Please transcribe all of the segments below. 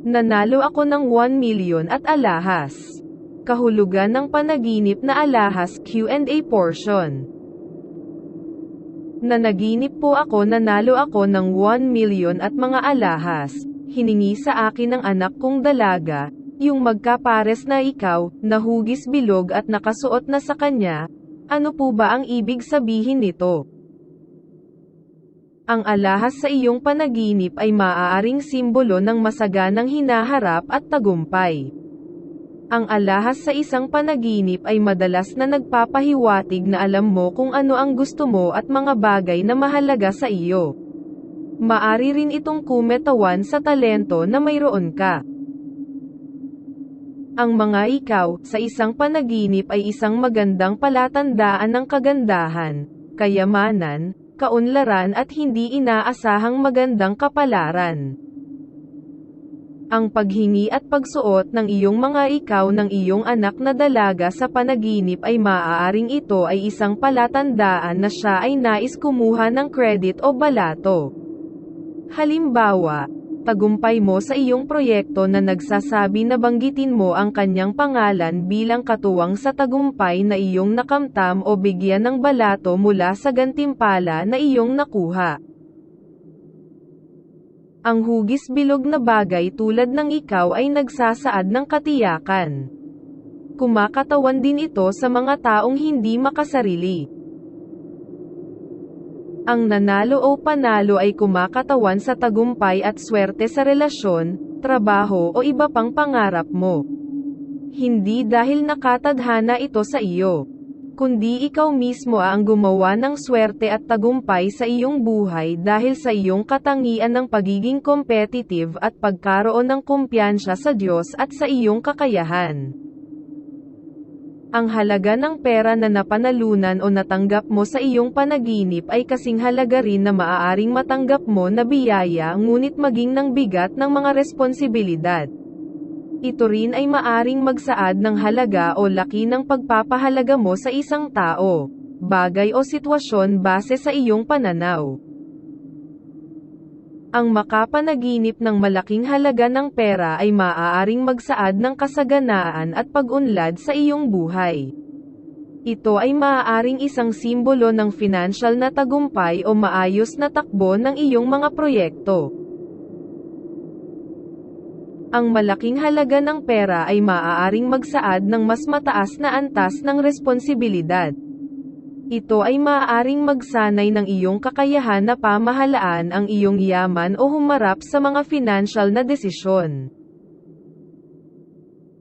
Nanalo ako ng 1 million at alahas. Kahulugan ng panaginip na alahas Q&A portion. Nanaginip po ako nanalo ako ng 1 million at mga alahas. Hiningi sa akin ng anak kong dalaga, yung magkapares na ikaw, nahugis bilog at nakasuot na sa kanya. Ano po ba ang ibig sabihin nito? Ang alahas sa iyong panaginip ay maaaring simbolo ng masaganang hinaharap at tagumpay. Ang alahas sa isang panaginip ay madalas na nagpapahiwatig na alam mo kung ano ang gusto mo at mga bagay na mahalaga sa iyo. Maari rin itong kumetawan sa talento na mayroon ka. Ang mga ikaw, sa isang panaginip ay isang magandang palatandaan ng kagandahan, kayamanan, kaunlaran at hindi inaasahang magandang kapalaran. Ang paghingi at pagsuot ng iyong mga ikaw ng iyong anak na dalaga sa panaginip ay maaaring ito ay isang palatandaan na siya ay nais kumuha ng credit o balato. Halimbawa, tagumpay mo sa iyong proyekto na nagsasabi na banggitin mo ang kanyang pangalan bilang katuwang sa tagumpay na iyong nakamtam o bigyan ng balato mula sa gantimpala na iyong nakuha. Ang hugis bilog na bagay tulad ng ikaw ay nagsasaad ng katiyakan. Kumakatawan din ito sa mga taong hindi makasarili. Ang nanalo o panalo ay kumakatawan sa tagumpay at swerte sa relasyon, trabaho o iba pang pangarap mo. Hindi dahil nakatadhana ito sa iyo, kundi ikaw mismo ang gumawa ng swerte at tagumpay sa iyong buhay dahil sa iyong katangian ng pagiging competitive at pagkaroon ng kumpiyansya sa Diyos at sa iyong kakayahan. Ang halaga ng pera na napanalunan o natanggap mo sa iyong panaginip ay kasing halaga rin na maaaring matanggap mo na biyaya ngunit maging ng bigat ng mga responsibilidad. Ito rin ay maaring magsaad ng halaga o laki ng pagpapahalaga mo sa isang tao, bagay o sitwasyon base sa iyong pananaw. Ang makapanaginip ng malaking halaga ng pera ay maaaring magsaad ng kasaganaan at pag-unlad sa iyong buhay. Ito ay maaaring isang simbolo ng financial na tagumpay o maayos na takbo ng iyong mga proyekto. Ang malaking halaga ng pera ay maaaring magsaad ng mas mataas na antas ng responsibilidad. Ito ay maaaring magsanay ng iyong kakayahan na pamahalaan ang iyong yaman o humarap sa mga financial na desisyon.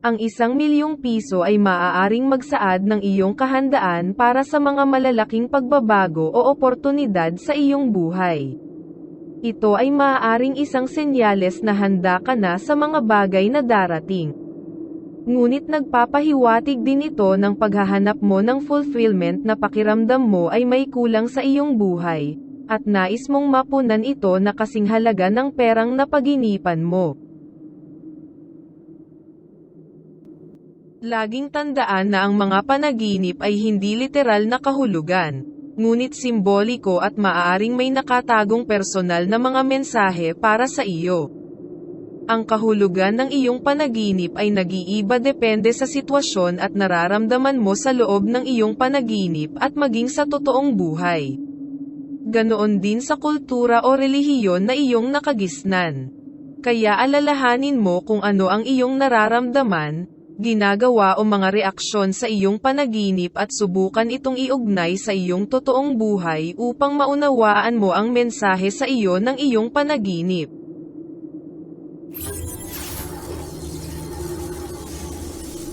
Ang isang milyong piso ay maaaring magsaad ng iyong kahandaan para sa mga malalaking pagbabago o oportunidad sa iyong buhay. Ito ay maaaring isang senyales na handa ka na sa mga bagay na darating. Ngunit nagpapahiwatig din ito ng paghahanap mo ng fulfillment na pakiramdam mo ay may kulang sa iyong buhay, at nais mong mapunan ito na kasing halaga ng perang napaginipan mo. Laging tandaan na ang mga panaginip ay hindi literal na kahulugan, ngunit simboliko at maaaring may nakatagong personal na mga mensahe para sa iyo. Ang kahulugan ng iyong panaginip ay nag-iiba depende sa sitwasyon at nararamdaman mo sa loob ng iyong panaginip at maging sa totoong buhay. Ganoon din sa kultura o relihiyon na iyong nakagisnan. Kaya alalahanin mo kung ano ang iyong nararamdaman, ginagawa o mga reaksyon sa iyong panaginip at subukan itong iugnay sa iyong totoong buhay upang maunawaan mo ang mensahe sa iyo ng iyong panaginip.